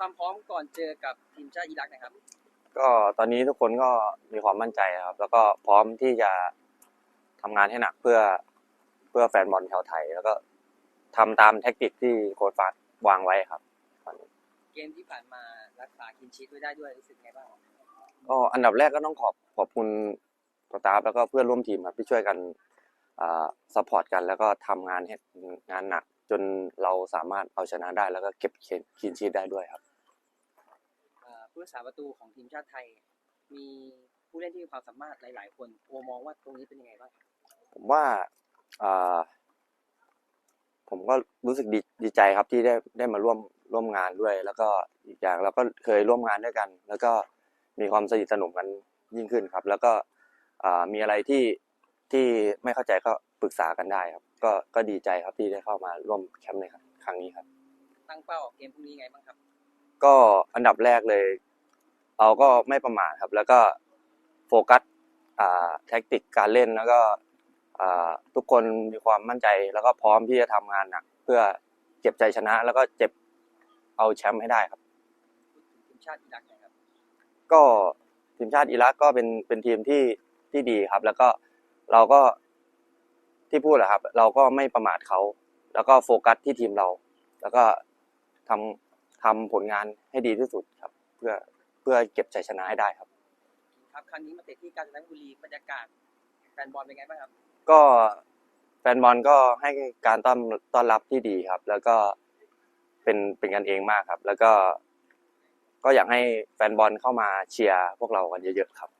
ความพร้อมก่อนเจอกับทีมชาติอิรักนะครับ ก็ตอนนี้ทุกคนก็มีความมั่นใจครับ แล้วก็พร้อมที่จะทำงานให้หนักเพื่อเพื่อแฟนบอลชาวไทย แล้วก็ทำตามแท็กติกที่โค้ชฟาดวางไว้ครับตอนนี้เกมที่ผ่านมารักษาคินชีตไว้ได้ด้วยรู้สึกไงบ้างก็อันดับแรกก็ต้องขอบขอบคุณสตาฟแล้วก็เพื่อนร่วมทีมครับที่ช่วยกันอ่าซัพพอร์ตกันแล้วก็ทำงานให้งานหนักจนเราสามารถเอาชนะได้แล้วก็เก็บคีนชีตได้ด้วยครับเอ่อ ผู้รักษาประตูของทีมชาติไทย มีผู้เล่นที่มีความสามารถหลาย ๆ คนโอมองว่าตรงนี้เป็นยังไงบ้างครับผมว่าอ่าผมก็รู้สึกดีดีใจครับที่ได้ได้มาร่วมร่วมงานด้วย แล้วก็อีกอย่างเราก็เคยร่วมงานด้วยกัน แล้วก็มีความสนิทสนมกันยิ่งขึ้นครับ แล้วก็อ่ามีอะไรที่ที่ไม่เข้าใจก็ปรึกษากันได้ครับ ก็ก็ดีใจครับที่ได้เข้ามาร่วมแคมป์ในครั้งนี้ครับ ตั้งเป้าเกมพรุ่งนี้ไงบ้างครับ ก็อันดับแรกเลย เราก็ไม่ประมาทครับ แล้วก็โฟกัสอ่าแท็กติกการเล่นแล้วก็อ่าทุกคนมีความมั่นใจแล้วก็พร้อมที่จะทำงานหนักเพื่อเก็บใจชนะ แล้วก็เจ็บเอาแชมป์ให้ได้ครับพูดถึงทีมชาติอิรักหนะครับก็ทีมชาติอิรักก็เป็นเป็นทีมที่ที่ดีครับ แล้วก็เราก็ที่พูดแหละครับ เราก็ไม่ประมาทเขา แล้วก็โฟกัสที่ทีมเรา แล้วก็ทำทำผลงานให้ดีที่สุดครับ เพื่อเพื่อเก็บใจชนะให้ได้ครับ ครับครั้งนี้มาเตะที่กาญจนบุรีบรรยากาศแฟนบอลเป็นไงบ้างครับ ก็แฟนบอลก็ให้การต้อนต้อนรับที่ดีครับ แล้วก็เป็นเป็นกันเองมากครับ แล้วก็ ก็อยากให้แฟนบอลเข้ามาเชียร์พวกเรากันเยอะๆครับ